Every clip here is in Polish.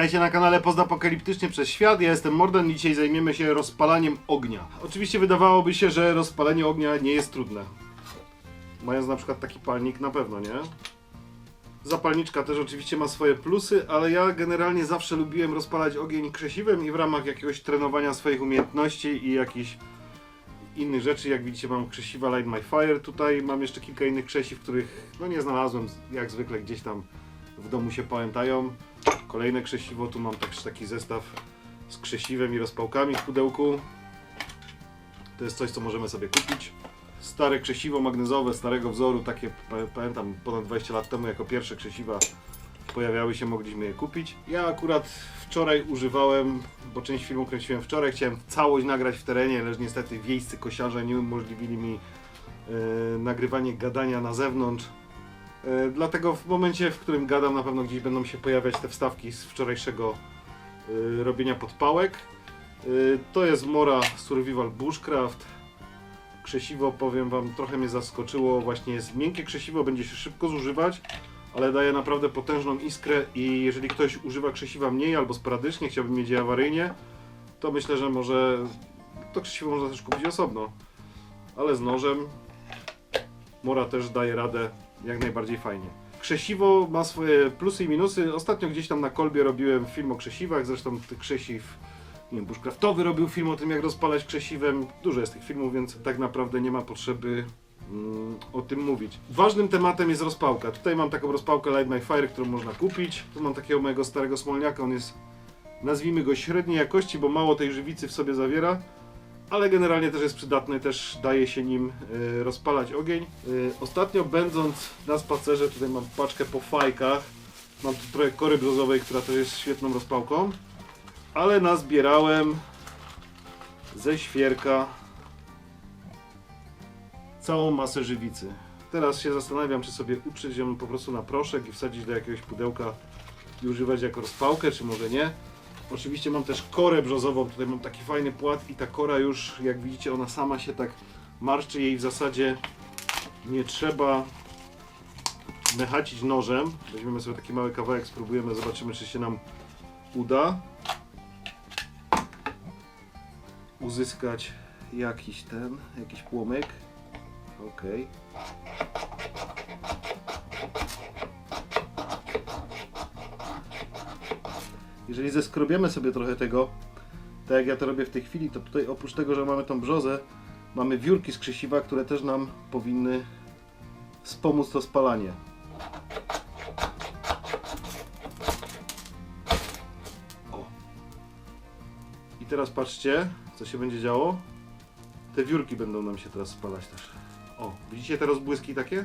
Witajcie na kanale Pozapokaliptycznie przez Świat. Ja jestem Morden i dzisiaj zajmiemy się rozpalaniem ognia. Oczywiście wydawałoby się, że rozpalenie ognia nie jest trudne. Mając na przykład taki palnik, na pewno nie. Zapalniczka też oczywiście ma swoje plusy, ale ja generalnie zawsze lubiłem rozpalać ogień krzesiwem i w ramach jakiegoś trenowania swoich umiejętności i jakichś innych rzeczy. Jak widzicie mam krzesiwa Light My Fire. Tutaj mam jeszcze kilka innych krzesiw, których no nie znalazłem jak zwykle gdzieś tam w domu się pamiętają. Kolejne krzesiwo, tu mam też taki zestaw z krzesiwem i rozpałkami w pudełku. To jest coś, co możemy sobie kupić. Stare krzesiwo magnezowe, starego wzoru, takie pa- pamiętam ponad 20 lat temu jako pierwsze krzesiwa pojawiały się, mogliśmy je kupić. Ja akurat wczoraj używałem, bo część filmu kręciłem wczoraj, chciałem całość nagrać w terenie, lecz niestety wiejscy kosiarze nie umożliwili mi e, nagrywanie gadania na zewnątrz. E, Dlatego w momencie, w którym gadam, na pewno gdzieś będą się pojawiać te wstawki z wczorajszego e, robienia podpałek. E, To jest Mora Survival Bushcraft. Krzesiwo, powiem Wam, trochę mnie zaskoczyło. Właśnie jest miękkie krzesiwo, będzie się szybko zużywać, ale daje naprawdę potężną iskrę i jeżeli ktoś używa krzesiwa mniej albo sporadycznie, chciałby mieć je awaryjnie, to myślę, że może to krzesiwo można też kupić osobno. Ale z nożem Mora też daje radę jak najbardziej fajnie. Krzesiwo ma swoje plusy i minusy. Ostatnio gdzieś tam na kolbie robiłem film o krzesiwach, zresztą tych krzesiw, nie wiem, Bushcraftowy robił film o tym, jak rozpalać krzesiwem. Dużo jest tych filmów, więc tak naprawdę nie ma potrzeby mm, o tym mówić. Ważnym tematem jest rozpałka. Tutaj mam taką rozpałkę Light My Fire, którą można kupić. Tu mam takiego mojego starego smolniaka, on jest, nazwijmy go średniej jakości, bo mało tej żywicy w sobie zawiera ale generalnie też jest przydatny, też daje się nim y, rozpalać ogień. Y, ostatnio będąc na spacerze, tutaj mam paczkę po fajkach, mam tu trochę kory brzozowej, która też jest świetną rozpałką, ale nazbierałem ze świerka całą masę żywicy. Teraz się zastanawiam, czy sobie uczyć ją po prostu na proszek i wsadzić do jakiegoś pudełka i używać jako rozpałkę, czy może nie. Oczywiście mam też korę brzozową, tutaj mam taki fajny płat i ta kora już, jak widzicie, ona sama się tak marszczy, jej w zasadzie nie trzeba mechacić nożem. Weźmiemy sobie taki mały kawałek, spróbujemy, zobaczymy czy się nam uda uzyskać jakiś ten, jakiś płomyk. Okej. Jeżeli zeskrobiemy sobie trochę tego, tak jak ja to robię w tej chwili, to tutaj oprócz tego, że mamy tą brzozę, mamy wiórki z krzesiwa, które też nam powinny wspomóc to spalanie. O. I teraz patrzcie, co się będzie działo. Te wiórki będą nam się teraz spalać też. O, widzicie te rozbłyski takie?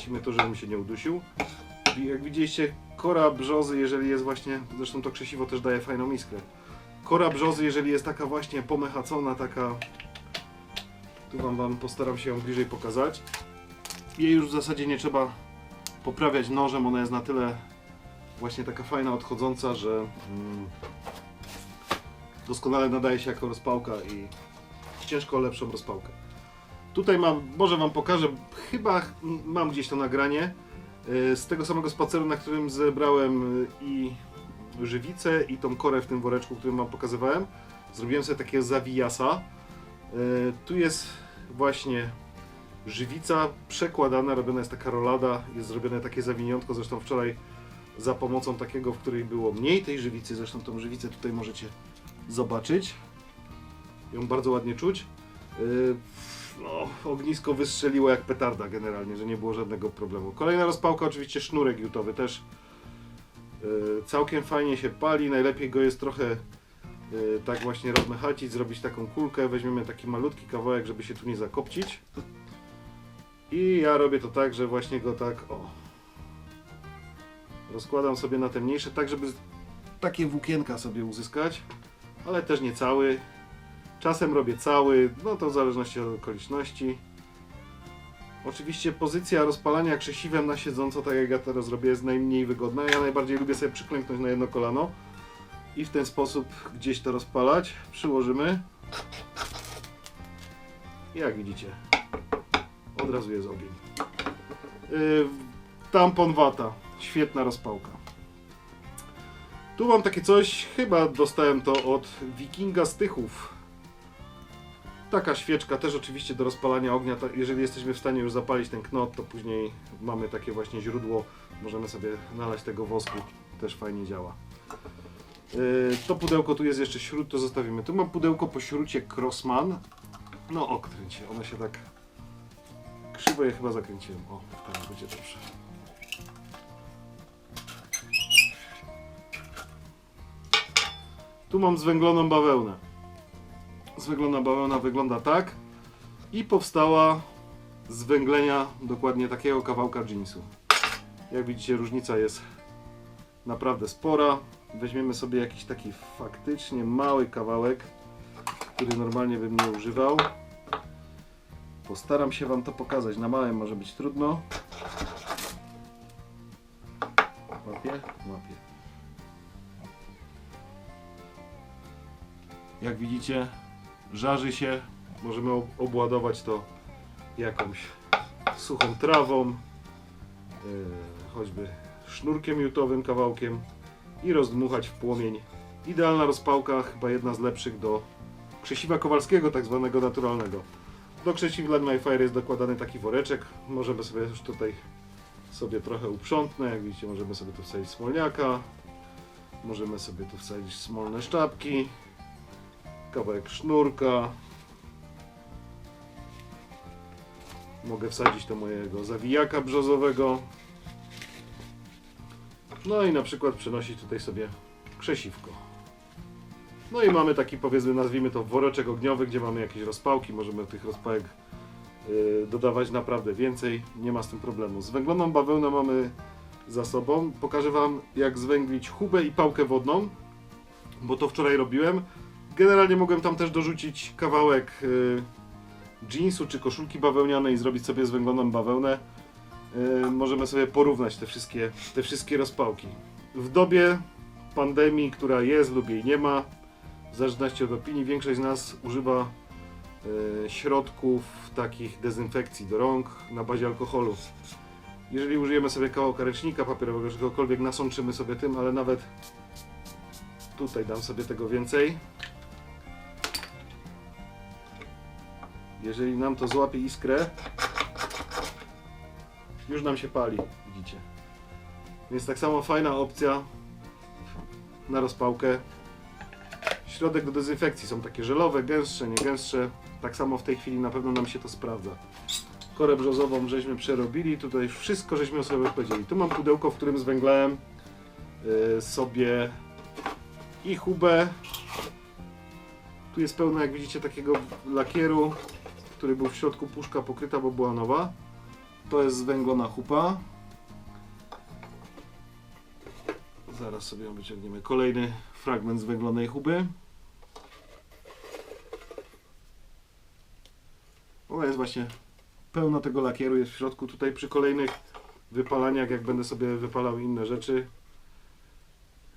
Zagasimy to, żebym się nie udusił. I Jak widzieliście, kora brzozy, jeżeli jest właśnie, zresztą to krzesiwo też daje fajną iskrę. Kora brzozy, jeżeli jest taka właśnie pomechacona, taka, tu wam, wam postaram się ją bliżej pokazać. Jej już w zasadzie nie trzeba poprawiać nożem, ona jest na tyle właśnie taka fajna, odchodząca, że mm, doskonale nadaje się jako rozpałka i ciężko lepszą rozpałkę. Tutaj mam, może Wam pokażę, chyba mam gdzieś to nagranie y, z tego samego spaceru, na którym zebrałem y, i żywicę i tą korę w tym woreczku, którym Wam pokazywałem. Zrobiłem sobie takiego zawijasa. Y, Tu jest właśnie żywica przekładana, robiona jest taka rolada, jest zrobione takie zawiniątko, zresztą wczoraj za pomocą takiego, w której było mniej tej żywicy, zresztą tą żywicę tutaj możecie zobaczyć. Ją bardzo ładnie czuć. No, ognisko wystrzeliło jak petarda generalnie, że nie było żadnego problemu. Kolejna rozpałka, oczywiście sznurek jutowy też y, całkiem fajnie się pali. Najlepiej go jest trochę y, tak właśnie rozmechacić, zrobić taką kulkę. Weźmiemy taki malutki kawałek, żeby się tu nie zakopcić. I ja robię to tak, że właśnie go tak o rozkładam sobie na te mniejsze, tak żeby takie włókienka sobie uzyskać, ale też nie cały. Czasem robię cały, no to w zależności od okoliczności. Oczywiście pozycja rozpalania krzesiwem na siedząco, tak jak ja teraz robię, jest najmniej wygodna. Ja najbardziej lubię sobie przyklęknąć na jedno kolano i w ten sposób gdzieś to rozpalać. Przyłożymy. Jak widzicie, od razu jest ogień. Yy, tampon wata. Świetna rozpałka. Tu mam takie coś, chyba dostałem to od Wikinga Stychów. Taka świeczka, też oczywiście do rozpalania ognia. Jeżeli jesteśmy w stanie już zapalić ten knot, to później mamy takie właśnie źródło. Możemy sobie nalać tego wosku. Też fajnie działa. Yy, To pudełko tu jest jeszcze śród, to zostawimy. Tu mam pudełko po śrucie Crossman. No odkręć się, one się tak krzywo je chyba zakręciłem. O, teraz będzie dobrze. Tu mam zwęgloną bawełnę. Zwęglona bawełna wygląda tak i powstała z węglenia dokładnie takiego kawałka jeansu. Jak widzicie różnica jest naprawdę spora. Weźmiemy sobie jakiś taki faktycznie mały kawałek, który normalnie bym nie używał. Postaram się Wam to pokazać. Na małym może być trudno. Łapie? Łapie. Jak widzicie, żarzy się. Możemy ob- obładować to jakąś suchą trawą, yy, choćby sznurkiem jutowym, kawałkiem i rozdmuchać w płomień. Idealna rozpałka, chyba jedna z lepszych do krzesiwa kowalskiego, tak zwanego naturalnego. Do krzesiw Light My Fire jest dokładany taki woreczek. Możemy sobie już tutaj sobie trochę uprzątnę. Jak widzicie, możemy sobie tu wsadzić smolniaka. Możemy sobie tu wsadzić smolne szczapki. Kawałek sznurka. Mogę wsadzić do mojego zawijaka brzozowego. No i na przykład przenosić tutaj sobie krzesiwko. No i mamy taki powiedzmy, nazwijmy to woreczek ogniowy, gdzie mamy jakieś rozpałki, możemy tych rozpałek y, dodawać naprawdę więcej, nie ma z tym problemu. Zwęgloną bawełnę mamy za sobą. Pokażę Wam jak zwęglić hubę i pałkę wodną, bo to wczoraj robiłem. Generalnie mogłem tam też dorzucić kawałek y, jeansu czy koszulki bawełnianej i zrobić sobie zwęgloną bawełnę. Y, możemy sobie porównać te wszystkie, te wszystkie rozpałki. W dobie pandemii, która jest lub jej nie ma, w zależności od opinii, większość z nas używa e, środków takich dezynfekcji do rąk na bazie alkoholu. Jeżeli użyjemy sobie kawałka ręcznika papierowego, czegokolwiek nasączymy sobie tym, ale nawet tutaj dam sobie tego więcej. Jeżeli nam to złapie iskrę, już nam się pali, widzicie. Więc tak samo fajna opcja na rozpałkę. Środek do dezynfekcji są takie żelowe, gęstsze, nie gęstsze. Tak samo w tej chwili na pewno nam się to sprawdza. Korę brzozową żeśmy przerobili, tutaj wszystko żeśmy sobie powiedzieli. Tu mam pudełko, w którym zwęglałem yy, sobie i hubę. Tu jest pełno, jak widzicie, takiego lakieru, który był w środku puszka pokryta, bo była nowa. To jest zwęglona hupa. Zaraz sobie ją wyciągniemy. Kolejny fragment zwęglonej huby. Ona jest właśnie pełna tego lakieru, jest w środku. Tutaj przy kolejnych wypalaniach, jak będę sobie wypalał inne rzeczy,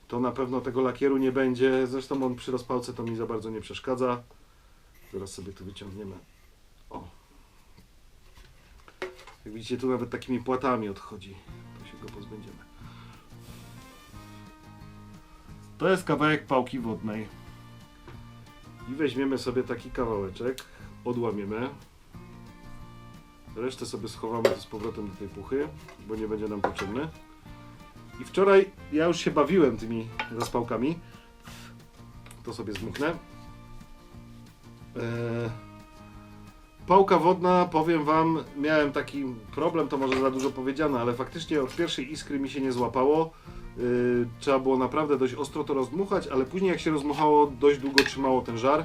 to na pewno tego lakieru nie będzie. Zresztą on przy rozpałce to mi za bardzo nie przeszkadza. Zaraz sobie tu wyciągniemy. O. Jak widzicie, tu nawet takimi płatami odchodzi. To się go pozbędziemy. To jest kawałek pałki wodnej. I weźmiemy sobie taki kawałeczek, odłamiemy. Resztę sobie schowamy z powrotem do tej puchy, bo nie będzie nam potrzebny. I wczoraj ja już się bawiłem tymi rozpałkami. To sobie zmyknę. Eee, Pałka wodna, powiem wam, miałem taki problem, to może za dużo powiedziane, ale faktycznie od pierwszej iskry mi się nie złapało. Yy, trzeba było naprawdę dość ostro to rozdmuchać, ale później jak się rozmuchało, dość długo trzymało ten żar.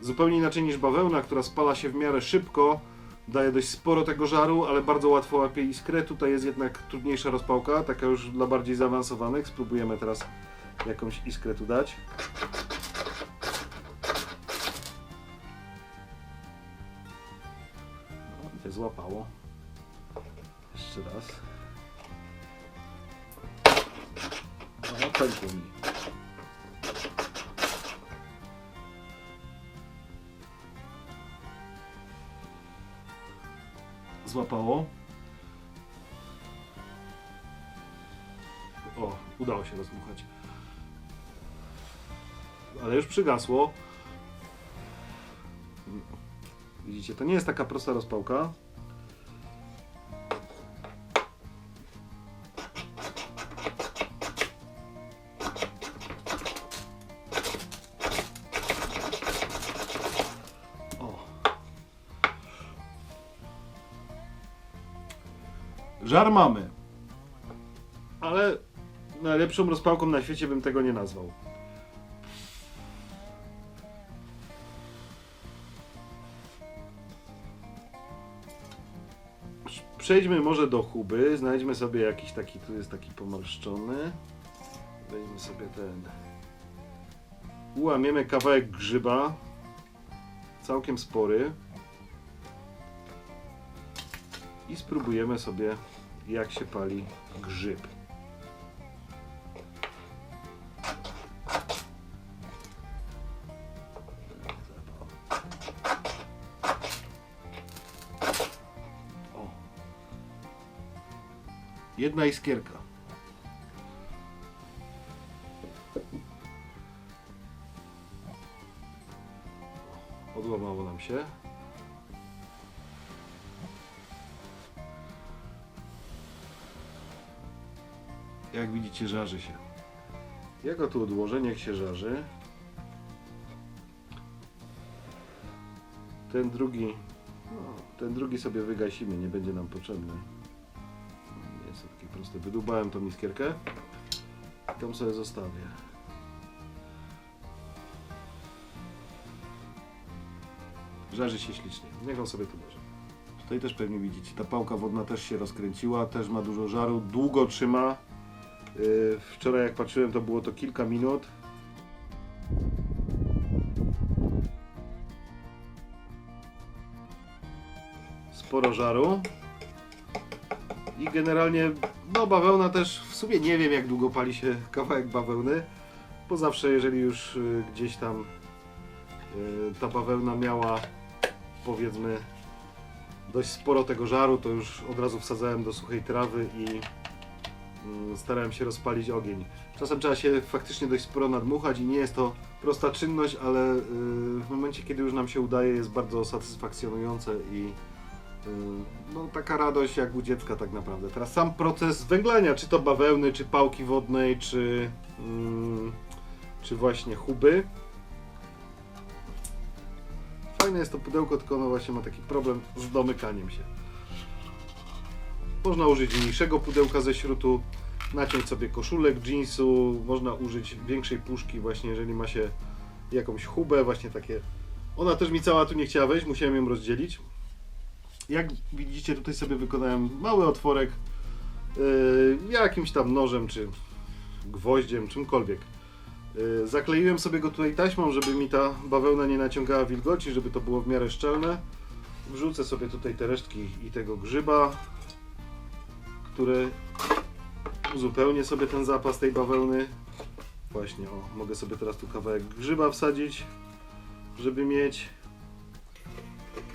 Zupełnie inaczej niż bawełna, która spala się w miarę szybko, daje dość sporo tego żaru, ale bardzo łatwo łapie iskrę. Tutaj jest jednak trudniejsza rozpałka, taka już dla bardziej zaawansowanych. Spróbujemy teraz jakąś iskrę tu dać. złapało. Jeszcze raz. No, pękło mi. Złapało. O, udało się rozmuchać. Ale już przygasło. Widzicie, to nie jest taka prosta rozpałka. Żar mamy. Ale najlepszą rozpałką na świecie bym tego nie nazwał. Przejdźmy może do huby. Znajdźmy sobie jakiś taki, tu jest taki pomarszczony. Weźmy sobie ten. Ułamiemy kawałek grzyba. Całkiem spory. I spróbujemy sobie, jak się pali grzyb. Jedna iskierka. Jak widzicie, żarzy się. Ja go tu odłożę, niech się żarzy. Ten drugi, no, ten drugi sobie wygasimy, nie będzie nam potrzebny. Nie jest to proste. Wydubałem tą iskierkę. Tą sobie zostawię. Żarzy się ślicznie. Niech on sobie tu leży. Tutaj też pewnie widzicie, ta pałka wodna też się rozkręciła, też ma dużo żaru, długo trzyma. Yy, Wczoraj jak patrzyłem to było to kilka minut. Sporo żaru. I generalnie, no bawełna też, w sumie nie wiem jak długo pali się kawałek bawełny, bo zawsze jeżeli już y, gdzieś tam y, ta bawełna miała powiedzmy dość sporo tego żaru, to już od razu wsadzałem do suchej trawy i starałem się rozpalić ogień. Czasem trzeba się faktycznie dość sporo nadmuchać i nie jest to prosta czynność, ale y, w momencie kiedy już nam się udaje jest bardzo satysfakcjonujące i y, no, taka radość jak u dziecka tak naprawdę. Teraz sam proces węglania, czy to bawełny, czy pałki wodnej, czy, mm, czy właśnie huby. Fajne jest to pudełko, tylko ono właśnie ma taki problem z domykaniem się. Można użyć mniejszego pudełka ze śrutu, naciąć sobie koszulek, jeansu, można użyć większej puszki właśnie, jeżeli ma się jakąś hubę, właśnie takie. Ona też mi cała tu nie chciała wejść, musiałem ją rozdzielić. Jak widzicie, tutaj sobie wykonałem mały otworek yy, jakimś tam nożem, czy gwoździem, czymkolwiek. Yy, Zakleiłem sobie go tutaj taśmą, żeby mi ta bawełna nie naciągała wilgoci, żeby to było w miarę szczelne. Wrzucę sobie tutaj te resztki i tego grzyba, który uzupełnię sobie ten zapas tej bawełny. Właśnie, o, mogę sobie teraz tu kawałek grzyba wsadzić, żeby mieć.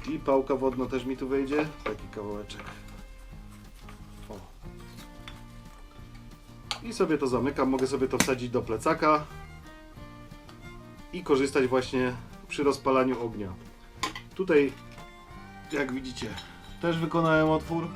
I pałka wodna też mi tu wejdzie. Taki kawałeczek. O. I sobie to zamykam. Mogę sobie to wsadzić do plecaka i korzystać właśnie przy rozpalaniu ognia. Tutaj, jak widzicie, też wykonałem otwór.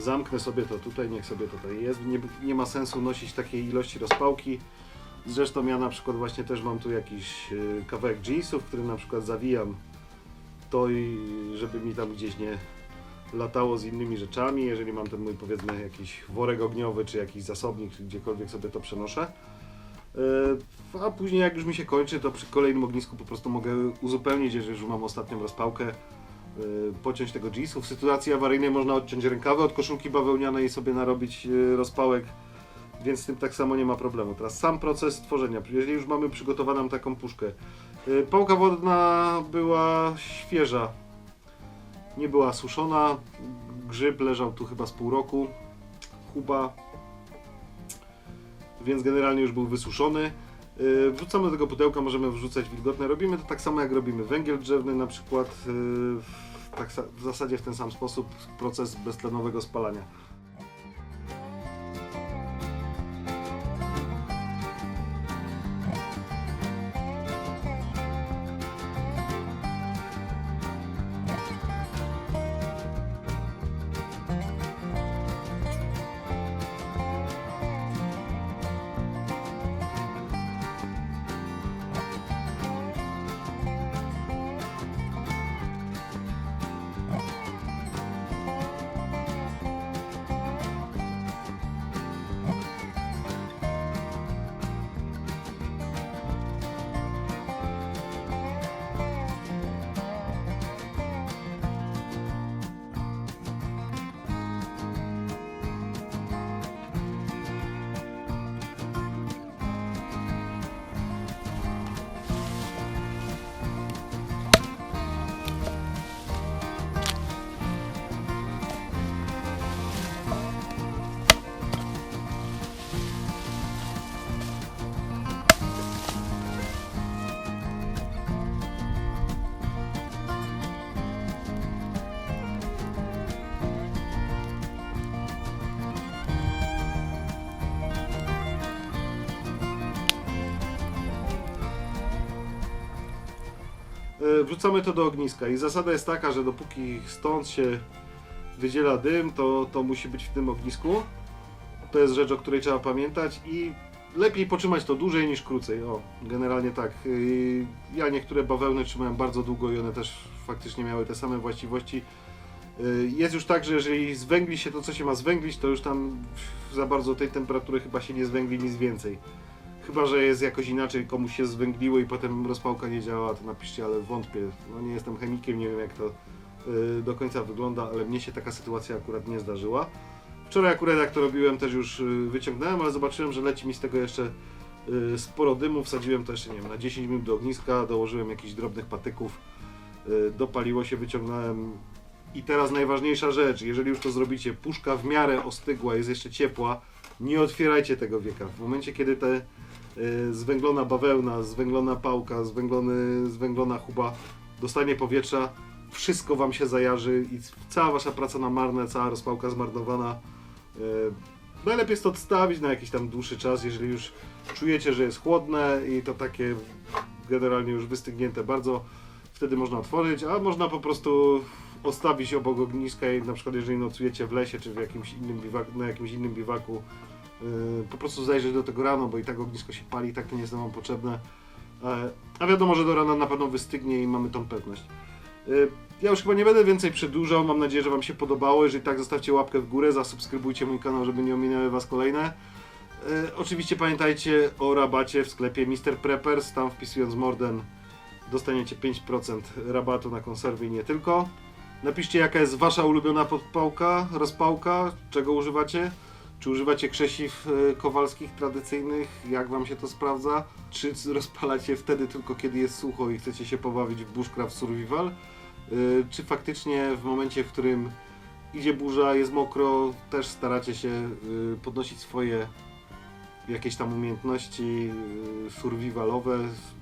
Zamknę sobie to tutaj, niech sobie tutaj jest. Nie, nie ma sensu nosić takiej ilości rozpałki. Zresztą ja na przykład właśnie też mam tu jakiś y, kawałek jeansów, który na przykład zawijam to żeby mi tam gdzieś nie latało z innymi rzeczami. Jeżeli mam ten mój powiedzmy jakiś worek ogniowy, czy jakiś zasobnik, czy gdziekolwiek sobie to przenoszę. Y, A później jak już mi się kończy, to przy kolejnym ognisku po prostu mogę uzupełnić, jeżeli już mam ostatnią rozpałkę pociąć tego jeansu. W sytuacji awaryjnej można odciąć rękawy od koszulki bawełnianej i sobie narobić y, rozpałek, więc z tym tak samo nie ma problemu. Teraz sam proces tworzenia. Jeżeli już mamy przygotowaną taką puszkę, Y, Pałka wodna była świeża. Nie była suszona. Grzyb leżał tu chyba z pół roku. Kuba. Więc generalnie już był wysuszony. Y, Wrzucamy do tego pudełka, możemy wrzucać wilgotne. Robimy to tak samo jak robimy węgiel drzewny na przykład. Tak, w zasadzie w ten sam sposób proces beztlenowego spalania. Wrzucamy to do ogniska i zasada jest taka, że dopóki stąd się wydziela dym, to, to musi być w tym ognisku. To jest rzecz, o której trzeba pamiętać i lepiej potrzymać to dłużej niż krócej. O, generalnie tak. Y, Ja niektóre bawełny trzymałem bardzo długo i one też faktycznie miały te same właściwości. Y, Jest już tak, że jeżeli zwęgli się to, co się ma zwęglić, to już tam za bardzo tej temperatury chyba się nie zwęgli nic więcej. Chyba, że jest jakoś inaczej, komuś się zwęgliło i potem rozpałka nie działa, to napiszcie, ale wątpię. No nie jestem chemikiem, nie wiem jak to y, do końca wygląda, ale mnie się taka sytuacja akurat nie zdarzyła. Wczoraj akurat jak to robiłem też już y, wyciągnąłem, ale zobaczyłem, że leci mi z tego jeszcze y, sporo dymu. Wsadziłem to jeszcze, nie wiem, na 10 minut do ogniska, dołożyłem jakichś drobnych patyków, dopaliło się, wyciągnąłem. I teraz najważniejsza rzecz, jeżeli już to zrobicie, puszka w miarę ostygła, jest jeszcze ciepła, nie otwierajcie tego wieka. W momencie, kiedy te zwęglona bawełna, zwęglona pałka, zwęglony, zwęglona chuba dostanie powietrza, wszystko wam się zajarzy i cała wasza praca na marne, cała rozpałka zmarnowana. Y, Najlepiej jest to odstawić na jakiś tam dłuższy czas, jeżeli już czujecie, że jest chłodne i to takie generalnie już wystygnięte bardzo, wtedy można otworzyć, a można po prostu odstawić obok ogniska i na przykład jeżeli nocujecie w lesie czy w jakimś innym biwaku, na jakimś innym biwaku, po prostu zajrzeć do tego rano, bo i tak ognisko się pali, i tak to nie jest nam potrzebne. E, A wiadomo, że do rana na pewno wystygnie i mamy tą pewność. Yy, Ja już chyba nie będę więcej przedłużał, mam nadzieję, że Wam się podobało. Jeżeli tak, zostawcie łapkę w górę, zasubskrybujcie mój kanał, żeby nie ominęły Was kolejne. E, oczywiście pamiętajcie o rabacie w sklepie Mr. Preppers, tam wpisując Morden dostaniecie 5% rabatu na konserwy i nie tylko. Napiszcie jaka jest Wasza ulubiona podpałka, rozpałka, czego używacie. Czy używacie krzesiw e, kowalskich tradycyjnych, jak Wam się to sprawdza? Czy rozpalacie wtedy tylko kiedy jest sucho i chcecie się pobawić w Bushcraft Survival? E, Czy faktycznie w momencie, w którym idzie burza, jest mokro, też staracie się y, podnosić swoje jakieś tam umiejętności survivalowe,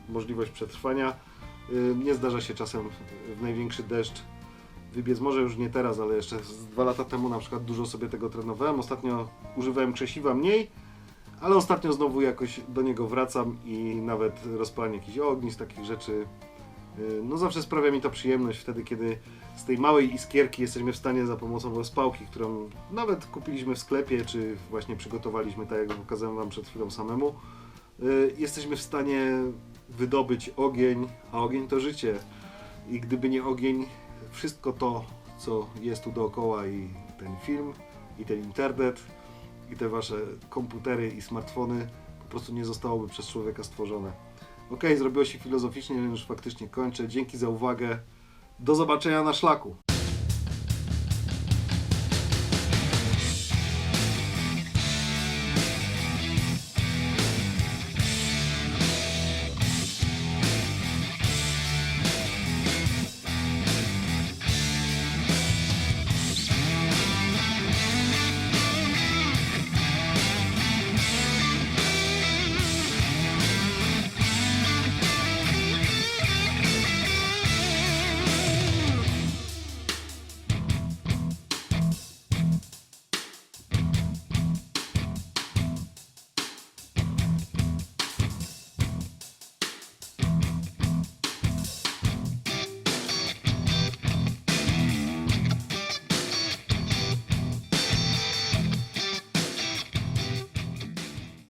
możliwość przetrwania. Nie zdarza się czasem w największy deszcz wybiec, może już nie teraz, ale jeszcze dwa lata temu na przykład dużo sobie tego trenowałem. Ostatnio używałem krzesiwa mniej, ale ostatnio znowu jakoś do niego wracam i nawet rozpalanie jakichś ognisk, takich rzeczy y, no zawsze sprawia mi to przyjemność wtedy, kiedy z tej małej iskierki jesteśmy w stanie za pomocą rozpałki, którą nawet kupiliśmy w sklepie, czy właśnie przygotowaliśmy, tak jak pokazałem Wam przed chwilą samemu, y, jesteśmy w stanie wydobyć ogień, a ogień to życie. I gdyby nie ogień, wszystko to, co jest tu dookoła i ten film, i ten internet, i te Wasze komputery i smartfony po prostu nie zostałoby przez człowieka stworzone. Ok, zrobiło się filozoficznie, już faktycznie kończę. Dzięki za uwagę. Do zobaczenia na szlaku.